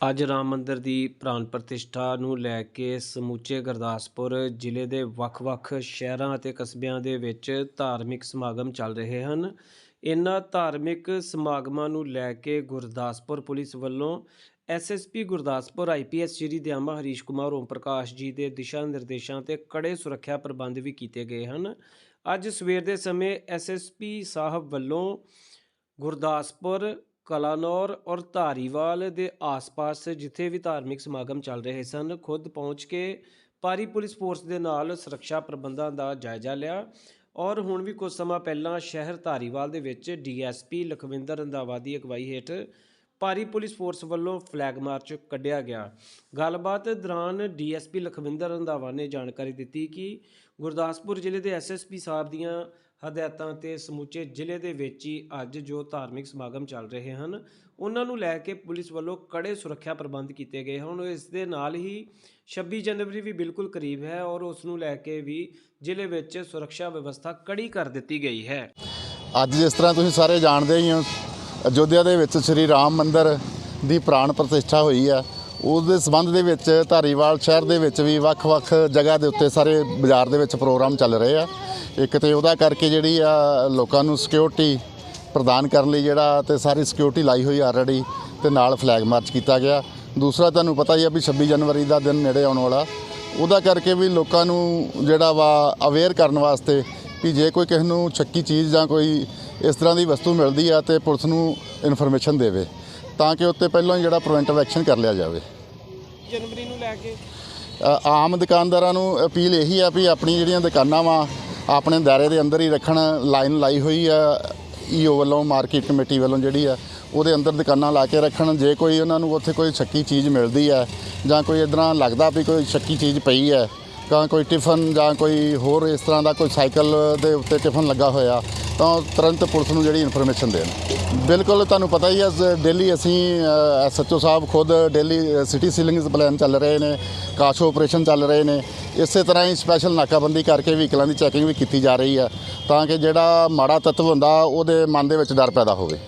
ਅੱਜ ਰਾਮ ਮੰਦਰ ਦੀ ਪ੍ਰਾਣ ਪ੍ਰਤਿਸ਼ਠਾ ਨੂੰ ਲੈ ਕੇ ਸਮੁੱਚੇ ਗੁਰਦਾਸਪੁਰ ਜ਼ਿਲ੍ਹੇ ਦੇ ਵੱਖ-ਵੱਖ ਸ਼ਹਿਰਾਂ ਅਤੇ ਕਸਬਿਆਂ ਦੇ ਵਿੱਚ ਧਾਰਮਿਕ ਸਮਾਗਮ ਚੱਲ ਰਹੇ ਹਨ। ਇਨ੍ਹਾਂ ਧਾਰਮਿਕ ਸਮਾਗਮਾਂ ਨੂੰ ਲੈ ਕੇ ਗੁਰਦਾਸਪੁਰ ਪੁਲਿਸ ਵੱਲੋਂ ਐਸਐਸਪੀ ਗੁਰਦਾਸਪੁਰ ਆਈਪੀਐਸ ਸ਼੍ਰੀ ਦਿਆਮਾ, ਹਰੀਸ਼ ਕੁਮਾਰ, ਓਮ ਪ੍ਰਕਾਸ਼ ਜੀ ਦੇ ਦਿਸ਼ਾ ਨਿਰਦੇਸ਼ਾਂ ਤੇ ਕੜੇ ਸੁਰੱਖਿਆ ਪ੍ਰਬੰਧ ਵੀ ਕੀਤੇ ਗਏ ਹਨ। ਅੱਜ ਸਵੇਰ ਦੇ ਸਮੇਂ ਐਸਐਸਪੀ ਸਾਹਿਬ ਵੱਲੋਂ ਗੁਰਦਾਸਪੁਰ ਕਲਾਨੌਰ ਔਰ ਧਾਰੀਵਾਲ ਦੇ ਆਸ-ਪਾਸ ਜਿੱਥੇ ਵੀ ਧਾਰਮਿਕ ਸਮਾਗਮ ਚੱਲ ਰਹੇ ਸਨ, ਖੁਦ ਪਹੁੰਚ ਕੇ ਪਾਰੀ ਪੁਲਿਸ ਫੋਰਸ ਦੇ ਨਾਲ ਸੁਰੱਖਿਆ ਪ੍ਰਬੰਧਾਂ ਦਾ ਜਾਇਜ਼ਾ ਲਿਆ ਔਰ ਹੁਣ ਵੀ ਕੁਝ ਸਮਾਂ ਪਹਿਲਾਂ ਸ਼ਹਿਰ ਧਾਰੀਵਾਲ ਦੇ ਵਿੱਚ ਡੀਐਸਪੀ ਲਖਵਿੰਦਰ ਰੰਧਾਵਾ ਦੀ ਅਗਵਾਈ ਹੇਠ ਭਾਰੀ ਪੁਲਿਸ ਫੋਰਸ ਵੱਲੋਂ ਫਲੈਗ ਮਾਰਚ ਕੱਢਿਆ ਗਿਆ। ਗੱਲਬਾਤ ਦੌਰਾਨ ਡੀਐਸਪੀ ਲਖਵਿੰਦਰ ਰੰਧਾਵਾ ਨੇ ਜਾਣਕਾਰੀ ਦਿੱਤੀ ਕਿ ਗੁਰਦਾਸਪੁਰ ਜ਼ਿਲ੍ਹੇ ਦੇ ਐਸਐਸਪੀ ਸਾਹਿਬ ਦੀਆਂ ਹਦਾਇਤਾਂ ਤੇ ਸਮੁੱਚੇ ਜ਼ਿਲ੍ਹੇ ਦੇ ਵਿੱਚ ਹੀ ਅੱਜ ਜੋ ਧਾਰਮਿਕ ਸਮਾਗਮ ਚੱਲ ਰਹੇ ਹਨ, ਉਹਨਾਂ ਨੂੰ ਲੈ ਕੇ ਪੁਲਿਸ ਵੱਲੋਂ ਕੜੇ ਸੁਰੱਖਿਆ ਪ੍ਰਬੰਧ ਕੀਤੇ ਗਏ ਹਨ। ਇਸ ਦੇ ਨਾਲ ਹੀ 26 ਜਨਵਰੀ ਵੀ ਬਿਲਕੁਲ ਕਰੀਬ ਹੈ ਔਰ ਉਸ ਨੂੰ ਲੈ ਕੇ ਵੀ ਜ਼ਿਲ੍ਹੇ ਵਿੱਚ ਸੁਰੱਖਿਆ ਵਿਵਸਥਾ ਕੜੀ ਕਰ ਦਿੱਤੀ ਗਈ ਹੈ। ਅੱਜ ਜਿਸ ਤਰ੍ਹਾਂ ਤੁਸੀਂ ਸਾਰੇ ਜਾਣਦੇ ਹੀ ਹੋ ਅਯੋਧਿਆ ਦੇ ਵਿੱਚ ਸ੍ਰੀ ਰਾਮ ਮੰਦਿਰ ਦੀ ਪ੍ਰਾਣ ਪ੍ਰਤਿਸ਼ਠਾ ਹੋਈ ਆ ਉਸ ਦੇ ਸਬੰਧ ਦੇ ਵਿੱਚ ਧਾਰੀਵਾਲ ਸ਼ਹਿਰ ਦੇ ਵਿੱਚ ਵੀ ਵੱਖ-ਵੱਖ ਜਗ੍ਹਾ ਦੇ ਉੱਤੇ ਸਾਰੇ ਬਾਜ਼ਾਰ ਦੇ ਵਿੱਚ ਪ੍ਰੋਗਰਾਮ ਚੱਲ ਰਹੇ ਆ। ਇੱਕ ਤੇ ਉਹਦਾ ਕਰਕੇ ਜਿਹੜੀ ਆ ਲੋਕਾਂ ਨੂੰ ਸਿਕਿਉਰਿਟੀ ਪ੍ਰਦਾਨ ਕਰਨ ਲਈ ਜਿਹੜਾ ਤੇ ਸਾਰੀ ਸਿਕਿਉਰਿਟੀ ਲਾਈ ਹੋਈ ਆਲਰੇਡੀ ਤੇ ਨਾਲ ਫਲੈਗ ਮਾਰਚ ਕੀਤਾ ਗਿਆ। ਦੂਸਰਾ ਤੁਹਾਨੂੰ ਪਤਾ ਹੀ ਆ ਵੀ 26 ਜਨਵਰੀ ਦਾ ਦਿਨ ਨੇੜੇ ਆਉਣ ਵਾਲਾ। ਉਹਦਾ ਕਰਕੇ ਵੀ ਲੋਕਾਂ ਨੂੰ ਜਿਹੜਾ ਵਾ ਅਵੇਅਰ ਕਰਨ ਵਾਸਤੇ ਵੀ ਜੇ ਕੋਈ ਕਿਸੇ ਨੂੰ ਸ਼ੱਕੀ ਚੀਜ਼ ਜਾਂ ਕੋਈ ਇਸ ਤਰ੍ਹਾਂ ਦੀ ਵਸਤੂ ਮਿਲਦੀ ਆ ਤੇ ਪੁਲਿਸ ਨੂੰ ਇਨਫੋਰਮੇਸ਼ਨ ਦੇਵੇ ਤਾਂ ਕਿ ਉੱਤੇ ਪਹਿਲਾਂ ਹੀ ਜਿਹੜਾ ਪ੍ਰੀਵੈਂਟਿਵ ਐਕਸ਼ਨ ਕਰ ਲਿਆ ਜਾਵੇ। ਜਨਵਰੀ ਨੂੰ ਲੈ ਕੇ? ਆਮ ਦੁਕਾਨਦਾਰਾਂ ਨੂੰ ਅਪੀਲ ਇਹੀ ਆ ਵੀ ਆਪਣੀ ਜਿਹੜੀਆਂ ਦੁਕਾਨਾਂ ਵਾ ਆਪਣੇ ਦਾਇਰੇ ਦੇ ਅੰਦਰ ਹੀ ਰੱਖਣ ਲਾਈਨ ਲਾਈ ਹੋਈ ਆ ਈਓ ਵੱਲੋਂ ਮਾਰਕੀਟ ਕਮੇਟੀ ਵੱਲੋਂ ਜਿਹੜੀ ਆ ਉਹਦੇ ਅੰਦਰ ਦੁਕਾਨਾਂ ਲਾ ਕੇ ਰੱਖਣ ਜੇ ਕੋਈ ਉਹਨਾਂ ਨੂੰ ਉੱਥੇ ਕੋਈ ਸ਼ੱਕੀ ਚੀਜ਼ ਮਿਲਦੀ ਹੈ ਜਾਂ ਕੋਈ ਇਦਾਂ ਲੱਗਦਾ ਵੀ ਕੋਈ ਸ਼ੱਕੀ ਚੀਜ਼ ਪਈ ਹੈ ਜਾਂ ਕੋਈ ਟਿਫਨ ਜਾਂ ਕੋਈ ਹੋਰ ਇਸ ਤਰ੍ਹਾਂ ਦਾ ਕੋਈ ਸਾਈਕਲ ਦੇ ਉੱਤੇ ਟਿਫਨ ਲੱਗਾ ਹੋਇਆ, ਤਾਂ ਉਹ ਤੁਰੰਤ ਪੁਲਿਸ ਨੂੰ ਜਿਹੜੀ ਇਨਫੋਰਮੇਸ਼ਨ ਦੇਣ। ਬਿਲਕੁਲ ਤੁਹਾਨੂੰ ਪਤਾ ਹੀ ਹੈ ਡੇਲੀ ਅਸੀਂ ਐਸਐਚਓ ਸਾਹਿਬ ਖੁਦ ਡੇਲੀ ਸਿਟੀ ਸੀਲਿੰਗਸ ਪਲਾਨ ਚੱਲ ਰਹੇ ਨੇ, ਕਾਸ਼ ਆਪਰੇਸ਼ਨ ਚੱਲ ਰਹੇ ਨੇ। ਇਸੇ ਤਰ੍ਹਾਂ ਹੀ ਸਪੈਸ਼ਲ ਨਾਕਾਬੰਦੀ ਕਰਕੇ ਵਹੀਕਲਾਂ ਦੀ ਚੈਕਿੰਗ ਵੀ ਕੀਤੀ ਜਾ ਰਹੀ ਹੈ, ਤਾਂ ਕਿ ਜਿਹੜਾ ਮਾੜਾ ਤੱਤਵ ਹੁੰਦਾ, ਉਹਦੇ ਮਨ ਦੇ ਵਿੱਚ ਡਰ ਪੈਦਾ ਹੋਵੇ।